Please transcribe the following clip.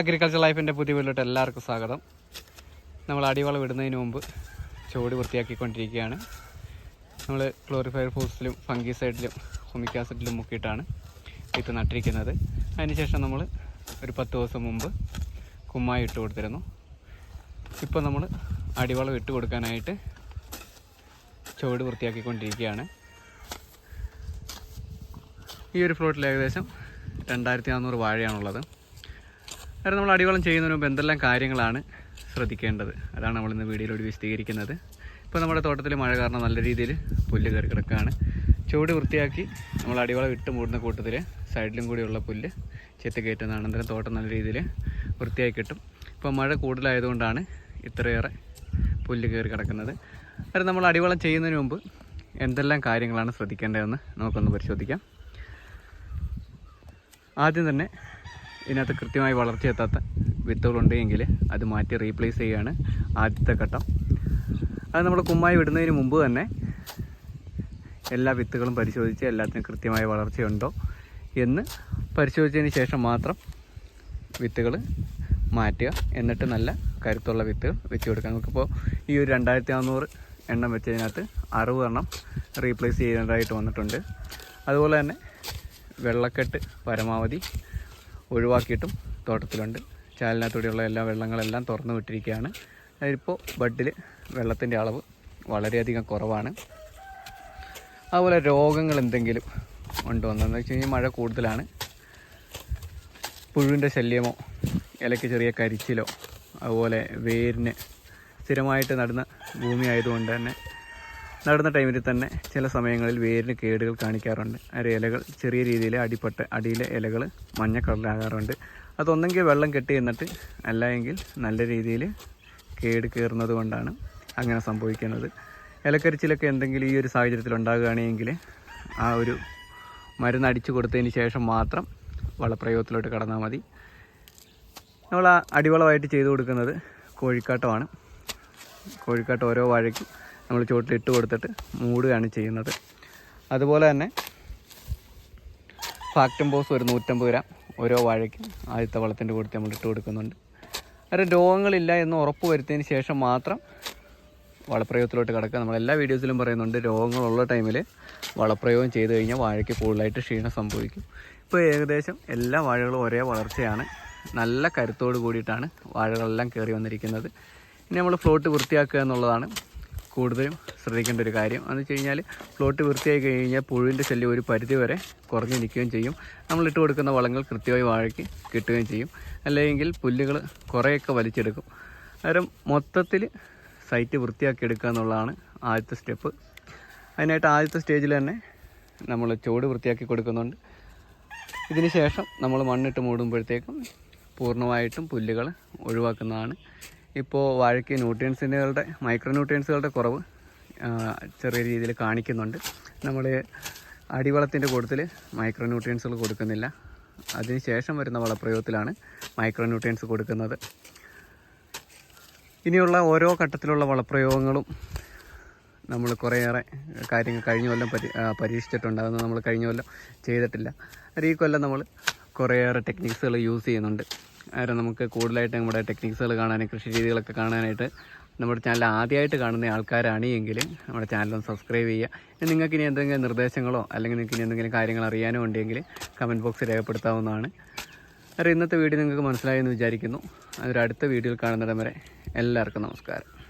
Agriculture ലൈഫിന്റെ പുതിയ വീട്ടിലോട്ട് എല്ലാവർക്കും സ്വാഗതം. നമ്മൾ അടിവളം ഇടുന്നതിന് മുമ്പ് ചോട് വൃത്തിയാക്കിക്കൊണ്ടിരിക്കുകയാണ്. നമ്മൾ ക്ലോറിഫയർ ഫോസിലും ഫംഗിസൈഡിലും ഹോമിക് ആസിഡിലും മുക്കിയിട്ടാണ് വിത്ത് നട്ടിരിക്കുന്നത്. അതിനുശേഷം നമ്മൾ ഒരു പത്ത് ദിവസം മുമ്പ് കുമ്മായി ഇട്ട് കൊടുത്തിരുന്നു. ഇപ്പോൾ നമ്മൾ അടിവളം ഇട്ട് കൊടുക്കാനായിട്ട് ചുവട് വൃത്തിയാക്കിക്കൊണ്ടിരിക്കുകയാണ്. ഈ ഒരു ഫ്ലോട്ടിൽ ഏകദേശം രണ്ടായിരത്തി നാനൂറ് വാഴയാണുള്ളത്. കാരണം നമ്മൾ അടിവളം ചെയ്യുന്നതിന് മുമ്പ് എന്തെല്ലാം കാര്യങ്ങളാണ് ശ്രദ്ധിക്കേണ്ടത്? അതാണ് നമ്മൾ ഇന്ന് വീഡിയോയിലൂടെ വിശദീകരിക്കുന്നത്. ഇപ്പോൾ നമ്മുടെ തോട്ടത്തിൽ മഴ കാരണം നല്ല രീതിയിൽ പുല്ല് കയറി കിടക്കുകയാണ് ചുവട് വൃത്തിയാക്കി നമ്മൾ അടിവളം ഇട്ട് മൂടുന്ന കൂട്ടത്തിൽ സൈഡിലും കൂടിയുള്ള പുല്ല് ചെത്തി കയറ്റുന്നതാണ്. അന്നേരം തോട്ടം നല്ല രീതിയിൽ വൃത്തിയായി കിട്ടും. ഇപ്പോൾ മഴ കൂടുതലായതുകൊണ്ടാണ് ഇത്രയേറെ പുല്ല് കയറി കിടക്കുന്നത്. അത് നമ്മൾ അടിവളം ചെയ്യുന്നതിന് മുമ്പ് എന്തെല്ലാം കാര്യങ്ങളാണ് ശ്രദ്ധിക്കേണ്ടതെന്ന് നമുക്കൊന്ന് പരിശോധിക്കാം. ആദ്യം തന്നെ ഇതിനകത്ത് കൃത്യമായി വളർച്ചയെത്താത്ത വിത്തുകളുണ്ടെങ്കിൽ അത് മാറ്റി റീപ്ലേസ് ചെയ്യുകയാണ് ആദ്യത്തെ ഘട്ടം. അത് നമ്മൾ കുമ്മായി വിടുന്നതിന് മുമ്പ് തന്നെ എല്ലാ വിത്തുകളും പരിശോധിച്ച് എല്ലാത്തിനും കൃത്യമായ വളർച്ചയുണ്ടോ എന്ന് പരിശോധിച്ചതിന് ശേഷം മാത്രം വിത്തുകൾ മാറ്റുക. എന്നിട്ട് നല്ല കരുത്തുള്ള വിത്തുകൾ വെച്ച് കൊടുക്കുക. നമുക്കിപ്പോൾ ഈ ഒരു രണ്ടായിരത്തി നാനൂറ് എണ്ണം വെച്ചതിനകത്ത് അറുപത് എണ്ണം റീപ്ലേസ് ചെയ്യേണ്ടതായിട്ട് വന്നിട്ടുണ്ട്. അതുപോലെ തന്നെ വെള്ളക്കെട്ട് പരമാവധി ഒഴിവാക്കിയിട്ടും തോട്ടത്തിലുണ്ട്. ചാലിനകത്തൂടെയുള്ള എല്ലാ വെള്ളങ്ങളെല്ലാം തുറന്നു വിട്ടിരിക്കുകയാണ്. അതിപ്പോൾ ബഡിൽ വെള്ളത്തിന്റെ അളവ് വളരെയധികം കുറവാണ്. അതുപോലെ രോഗങ്ങൾ എന്തെങ്കിലും ഉണ്ടോ എന്ന് വെച്ച് കഴിഞ്ഞാൽ മഴ കൂടുതലാണ്. പുഴുവിന്റെ ശല്യമോ ഇലയ്ക്ക് ചെറിയ കരിച്ചിലോ അതുപോലെ വേരിന് സ്ഥിരമായിട്ട് നടുന്ന ഭൂമി ആയതുകൊണ്ട് തന്നെ നടുന്ന ടൈമിൽ തന്നെ ചില സമയങ്ങളിൽ വേരിന് കേടുകൾ കാണിക്കാറുണ്ട്. അതിന്റെ ഇലകൾ ചെറിയ രീതിയിൽ അടിപ്പെട്ട് അടിയിലെ ഇലകൾ മഞ്ഞ കളറിലാകാറുണ്ട്. അതൊന്നെങ്കിൽ വെള്ളം കെട്ടി എന്നിട്ട് അല്ല എങ്കിൽ നല്ല രീതിയിൽ കേട് കയറുന്നത് കൊണ്ടാണ് അങ്ങനെ സംഭവിക്കുന്നത്. ഇലക്കരിച്ചിലൊക്കെ എന്തെങ്കിലും ഈ ഒരു സാഹചര്യത്തിൽ ഉണ്ടാകുകയാണെങ്കിൽ ആ ഒരു മരുന്ന് അടിച്ചു കൊടുത്തതിന് ശേഷം മാത്രം വളപ്രയോഗത്തിലോട്ട് കടന്നാൽ മതി. നമ്മൾ ആ അടിവളമായിട്ട് ചെയ്തു കൊടുക്കുന്നത് കോഴിക്കാട്ടമാണ്. കോഴിക്കാട്ടം ഓരോ വാഴയ്ക്കും നമ്മൾ ചുവട്ടിൽ ഇട്ട് കൊടുത്തിട്ട് മൂടുകയാണ് ചെയ്യുന്നത്. അതുപോലെ തന്നെ ഫാക്ടം ബോസ് ഒരു നൂറ്റമ്പത് ഗ്രാം ഓരോ വാഴയ്ക്കും ആദ്യത്തെ വളത്തിന്റെ കൂട്ടത്തിൽ നമ്മൾ ഇട്ട് കൊടുക്കുന്നുണ്ട്. കാരണം രോഗങ്ങളില്ല എന്ന് ഉറപ്പ് വരുത്തിയതിന് ശേഷം മാത്രം വളപ്രയോഗത്തിലോട്ട് കിടക്കുക. നമ്മൾ എല്ലാ വീഡിയോസിലും പറയുന്നുണ്ട് രോഗങ്ങളുള്ള ടൈമിൽ വളപ്രയോഗം ചെയ്ത് കഴിഞ്ഞാൽ വാഴയ്ക്ക് കൂടുതലായിട്ട് ക്ഷീണം സംഭവിക്കും. ഇപ്പോൾ ഏകദേശം എല്ലാ വാഴകളും ഒരേ വളർച്ചയാണ്. നല്ല കരുത്തോട് കൂടിയിട്ടാണ് വാഴകളെല്ലാം കയറി വന്നിരിക്കുന്നത്. ഇനി നമ്മൾ ഫ്ലോട്ട് വൃത്തിയാക്കുക എന്നുള്ളതാണ് കൂടുതലും ശ്രദ്ധിക്കേണ്ട ഒരു കാര്യം. എന്ന് വെച്ച് കഴിഞ്ഞാൽ പ്ലോട്ട് വൃത്തിയായി കഴിഞ്ഞാൽ പുഴുവിന്റെ ശല്യം ഒരു പരിധി വരെ കുറഞ്ഞു നിൽക്കുകയും ചെയ്യും. നമ്മൾ ഇട്ട് കൊടുക്കുന്ന വളങ്ങൾ കൃത്യമായി വാഴയ്ക്ക് കിട്ടുകയും ചെയ്യും. അല്ലെങ്കിൽ പുല്ലുകൾ കുറേയൊക്കെ വലിച്ചെടുക്കും. അന്നേരം മൊത്തത്തിൽ സൈറ്റ് വൃത്തിയാക്കി എടുക്കുക എന്നുള്ളതാണ് ആദ്യത്തെ സ്റ്റെപ്പ്. അതിനായിട്ട് ആദ്യത്തെ സ്റ്റേജിൽ തന്നെ നമ്മൾ ചുവട് വൃത്തിയാക്കി കൊടുക്കുന്നുണ്ട്. ഇതിന് ശേഷം നമ്മൾ മണ്ണിട്ട് മൂടുമ്പോഴത്തേക്കും പൂർണമായിട്ടും പുല്ലുകൾ ഒഴിവാക്കുന്നതാണ് ഇപ്പോൾ വാഴയ്ക്ക് ന്യൂട്രിയൻസിനുകളുടെ മൈക്രോ ന്യൂട്രിയൻസുകളുടെ കുറവ് ചെറിയ രീതിയിൽ കാണിക്കുന്നുണ്ട്. നമ്മൾ അടിവളത്തിന്റെ കൂട്ടത്തിൽ മൈക്രോ ന്യൂട്രിയൻസുകൾ കൊടുക്കുന്നില്ല. അതിന് ശേഷം വരുന്ന വളപ്രയോഗത്തിലാണ് മൈക്രോ ന്യൂട്രിയൻസ് കൊടുക്കുന്നത്. ഇനിയുള്ള ഓരോ ഘട്ടത്തിലുള്ള വളപ്രയോഗങ്ങളും നമ്മൾ കുറേയേറെ കാര്യങ്ങൾ കഴിഞ്ഞ കൊല്ലം പരി പരീക്ഷിച്ചിട്ടുണ്ട്. അതൊന്നും നമ്മൾ കഴിഞ്ഞ കൊല്ലം ചെയ്തിട്ടില്ല. ഈ കൊല്ലം നമ്മൾ കുറേയേറെ ടെക്നിക്സുകൾ യൂസ് ചെയ്യുന്നുണ്ട്. കാരണം നമുക്ക് കൂടുതലായിട്ട് നമ്മുടെ ടെക്നിക്സുകൾ കാണാനും കൃഷി രീതികളൊക്കെ കാണാനായിട്ട് നമ്മുടെ ചാനൽ ആദ്യമായിട്ട് കാണുന്ന ആൾക്കാരാണ് എങ്കിൽ നമ്മുടെ ചാനൽ ഒന്ന് സബ്സ്ക്രൈബ് ചെയ്യുക. നിങ്ങൾക്ക് ഇനി എന്തെങ്കിലും നിർദ്ദേശങ്ങളോ അല്ലെങ്കിൽ നിങ്ങൾക്ക് ഇനി എന്തെങ്കിലും കാര്യങ്ങൾ അറിയാനോ ഉണ്ടെങ്കിൽ കമന്റ് ബോക്സിൽ രേഖപ്പെടുത്താവുന്നതാണ്. അത് ഇന്നത്തെ വീഡിയോ നിങ്ങൾക്ക് മനസ്സിലായെന്ന് വിചാരിക്കുന്നു. അതൊരു അടുത്ത വീഡിയോയിൽ കാണുന്നിടം വരെ എല്ലാവർക്കും നമസ്കാരം.